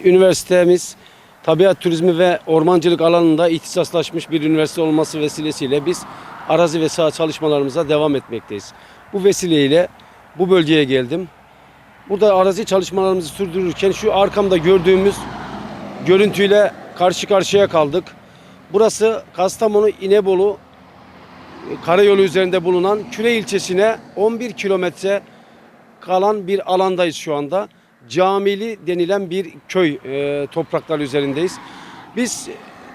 Üniversitemiz tabiat turizmi ve ormancılık alanında ihtisaslaşmış bir üniversite olması vesilesiyle biz arazi ve saha çalışmalarımıza devam etmekteyiz. Bu vesileyle bu bölgeye geldim. Burada arazi çalışmalarımızı sürdürürken şu arkamda gördüğümüz görüntüyle karşı karşıya kaldık. Burası Kastamonu İnebolu e, karayolu üzerinde bulunan Küre ilçesine 11 kilometre kalan bir alandayız şu anda. Camili denilen bir köy e, toprakları üzerindeyiz. Biz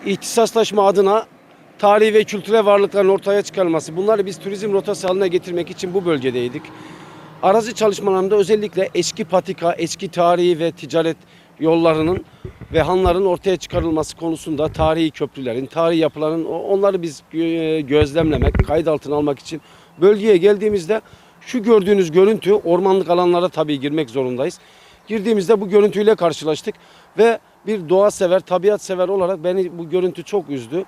ihtisaslaşma adına tarihi ve kültürel varlıkların ortaya çıkarılması, bunları biz turizm rotası haline getirmek için bu bölgedeydik. Arazi çalışmalarında özellikle eski patika, eski tarihi ve ticaret yollarının ve hanların ortaya çıkarılması konusunda tarihi köprülerin, tarihi yapıların onları biz gö- gözlemlemek, kayıt altına almak için bölgeye geldiğimizde şu gördüğünüz görüntü ormanlık alanlara tabii girmek zorundayız. Girdiğimizde bu görüntüyle karşılaştık ve bir doğa sever, tabiat sever olarak beni bu görüntü çok üzdü.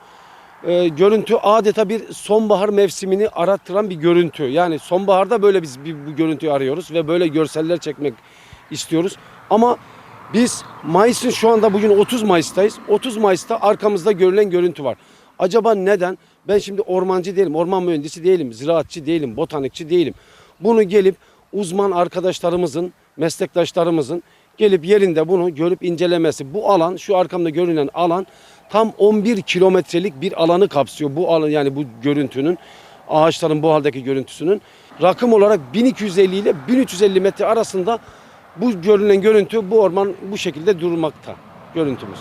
Ee, görüntü adeta bir sonbahar mevsimini arattıran bir görüntü. Yani sonbaharda böyle biz bir, bu görüntüyü arıyoruz ve böyle görseller çekmek istiyoruz. Ama biz Mayıs'ın şu anda bugün 30 Mayıs'tayız. 30 Mayıs'ta arkamızda görülen görüntü var. Acaba neden? Ben şimdi ormancı değilim, orman mühendisi değilim, ziraatçı değilim, botanikçi değilim. Bunu gelip uzman arkadaşlarımızın, meslektaşlarımızın gelip yerinde bunu görüp incelemesi. Bu alan, şu arkamda görünen alan tam 11 kilometrelik bir alanı kapsıyor. Bu alan yani bu görüntünün ağaçların bu haldeki görüntüsünün rakım olarak 1250 ile 1350 metre arasında bu görünen görüntü bu orman bu şekilde durmakta görüntümüz.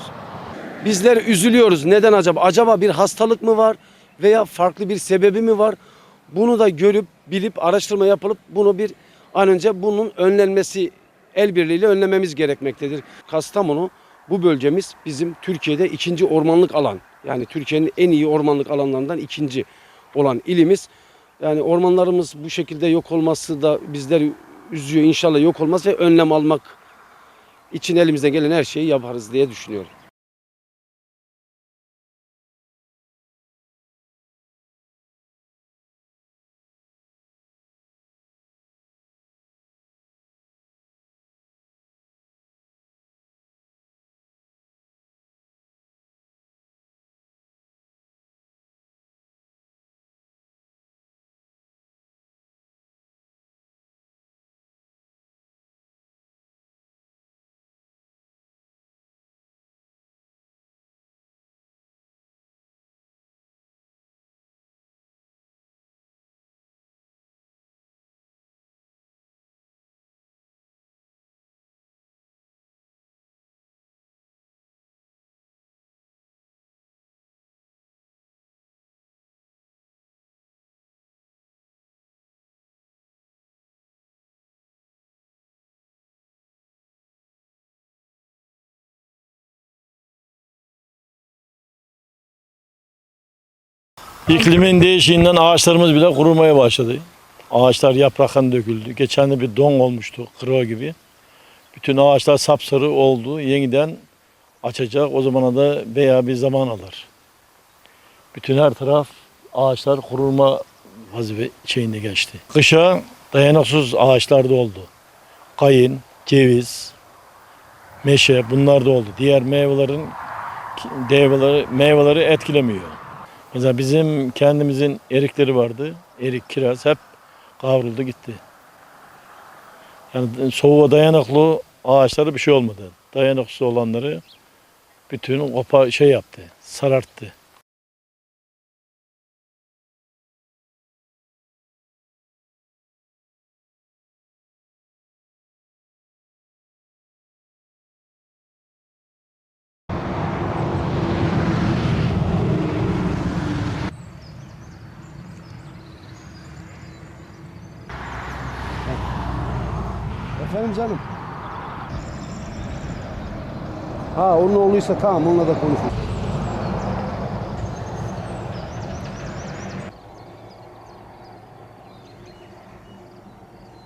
Bizler üzülüyoruz. Neden acaba? Acaba bir hastalık mı var veya farklı bir sebebi mi var? Bunu da görüp bilip araştırma yapılıp bunu bir an önce bunun önlenmesi el birliğiyle önlememiz gerekmektedir. Kastamonu bu bölgemiz bizim Türkiye'de ikinci ormanlık alan. Yani Türkiye'nin en iyi ormanlık alanlarından ikinci olan ilimiz. Yani ormanlarımız bu şekilde yok olması da bizleri üzüyor. İnşallah yok olmaz ve önlem almak için elimizden gelen her şeyi yaparız diye düşünüyorum. İklimin değişiğinden ağaçlarımız bile kurumaya başladı. Ağaçlar yapraktan döküldü. Geçen de bir don olmuştu, kırığı gibi. Bütün ağaçlar sapsarı oldu. Yeniden açacak. O zamana da veya bir zaman alır. Bütün her taraf ağaçlar kurulma vazife şeyinde geçti. Kışa dayanıksız ağaçlar da oldu. Kayın, ceviz, meşe bunlar da oldu. Diğer meyvelerin meyveleri, meyveleri etkilemiyor. Mesela bizim kendimizin erikleri vardı. Erik, kiraz hep kavruldu gitti. Yani soğuğa dayanıklı ağaçları bir şey olmadı. Dayanıksız olanları bütün opa şey yaptı, sararttı. Efendim canım. Ha onun oğluysa tamam onunla da konuşuruz.